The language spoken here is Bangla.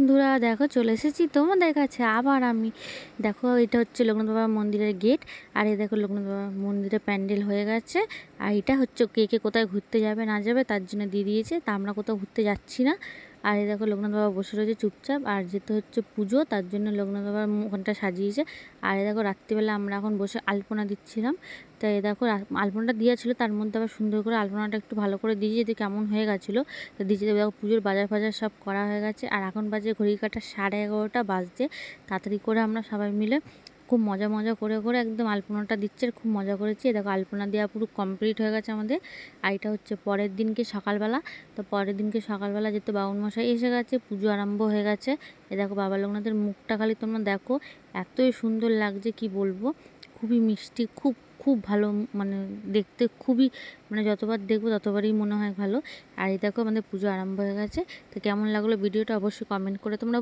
বন্ধুরা, দেখো চলে এসেছি তোমাদের কাছে আবার আমি। দেখো, এটা হচ্ছে লোকনাথ বাবা মন্দিরের গেট, আর এই দেখো লোকনাথ বাবা মন্দিরের প্যান্ডেল হয়ে গেছে। আর এটা হচ্ছে কে কে কোথায় ঘুরতে যাবে না যাবে, তার জন্য দিয়ে দিয়েছে, তা আমরা কোথাও ঘুরতে যাচ্ছি না। আর এই দেখো লোকনাথ বাবা বসে রয়েছে চুপচাপ, আর যেতে হচ্ছে পুজো, তার জন্য লোকনাথ বাবার ওখানটা সাজিয়েছে। আর এই দেখো রাত্রিবেলা আমরা এখন বসে আলপনা দিচ্ছিলাম। তাই দেখো আলপনাটা দিয়েছিল তার মধ্যে আবার সুন্দর করে আলপনাটা একটু ভালো করে দিয়ে যদি কেমন হয়ে গেছিল। তো দিয়েছে দেখো পুজোর বাজার ফাজার সব করা হয়ে গেছে। আর এখন বাজে ঘড়ি কাটা সাড়ে এগারোটা বাজছে। তাড়াতাড়ি করে আমরা সবাই মিলে খুব মজা মজা করে করে একদম আলপনাটা দিচ্ছে খুব মজা করেছি। দেখো আলপনা দেওয়া পুরো কমপ্লিট হয়ে গেছে আমাদের। আর এটা হচ্ছে পরের দিনকে সকালবেলা। তো পরের দিনকে সকালবেলা যেতে বাউন মশাই এসে গেছে, পুজো আরম্ভ হয়ে গেছে। এ দেখো বাবা লোকনাথের মুখটা খালি তোমরা দেখো, এতই সুন্দর লাগছে কি বলব? খুবই মিষ্টি, খুব খুব ভালো মানে দেখতে খুবই মানে যতবার দেখব ততবারই মনে হয় ভালো। আর এই দেখো আমাদের পুজো আরম্ভ হয়ে গেছে। তো কেমন লাগল ভিডিওটা অবশ্যই কমেন্ট করে তোমরা।